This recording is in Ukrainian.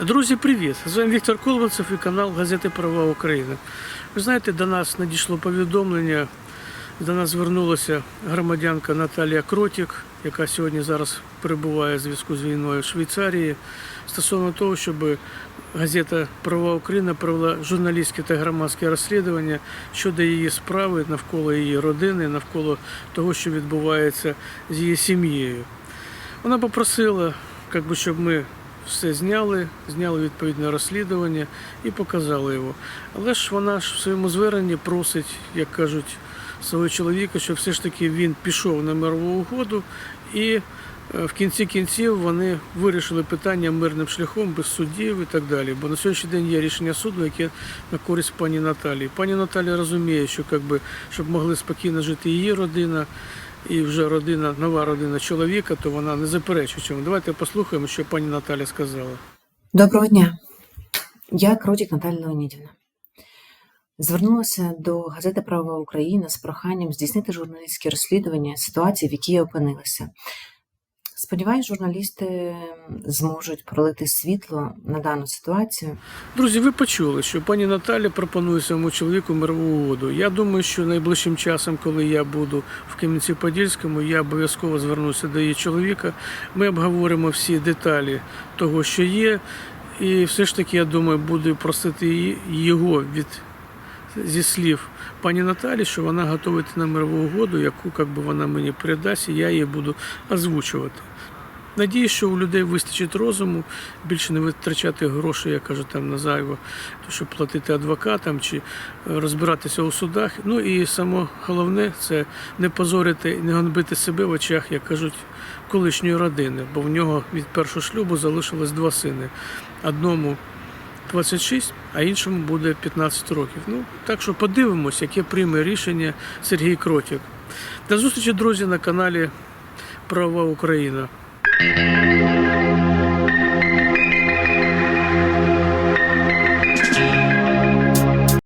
Друзі, привіт! З вами Віктор Колбанцев і канал газети Права України. Ви знаєте, до нас надійшло повідомлення. До нас звернулася громадянка Наталія Кротік, яка сьогодні зараз перебуває в зв'язку з війною в Швейцарії, стосовно того, щоб газета Права Україна провела журналістське та громадське розслідування щодо її справи навколо її родини, навколо того, що відбувається з її сім'єю. Вона попросила, як би, щоб ми все зняли, зняли відповідне розслідування і показали його. Але ж вона ж в своєму зверненні просить, як кажуть, свого чоловіка, щоб все ж таки він пішов на мирову угоду і в кінці кінців вони вирішили питання мирним шляхом, без судів і так далі. Бо на сьогоднішній день є рішення суду, яке на користь пані Наталії. Пані Наталія розуміє, що як би, щоб могли спокійно жити її родина, і вже родина, нова родина чоловіка, то вона не заперечує цьому. Давайте послухаємо, що пані Наталя сказала. Доброго дня. Я Кротік Наталя Леонідівна. Звернулася до газети Права Україна з проханням здійснити журналістське розслідування ситуації, в якій я опинилася. Сподіваюсь, журналісти зможуть пролити світло на дану ситуацію. Друзі, ви почули, що пані Наталя пропонує своєму чоловіку мирову угоду. Я думаю, що найближчим часом, коли я буду в Кам'янці-Подільському, я обов'язково звернуся до її чоловіка. Ми обговоримо всі деталі того, що є. І все ж таки, я думаю, буду просити його від зі слів пані Наталі, що вона готова йти на мирову угоду, яку як би, вона мені передасть, і я її буду озвучувати. Надіюсь, що у людей вистачить розуму більше не витрачати гроші, я кажу, там на зайво, щоб платити адвокатам чи е, розбиратися у судах. Ну і саме головне це не позорити, не ганьбити себе в очах, як кажуть, колишньої родини, бо в нього від першого шлюбу залишилось два сини. Одному 26, а іншому буде 15 років. Ну так що подивимось, яке прийме рішення Сергій Кротік. До зустрічі, друзі, на каналі Права Україна.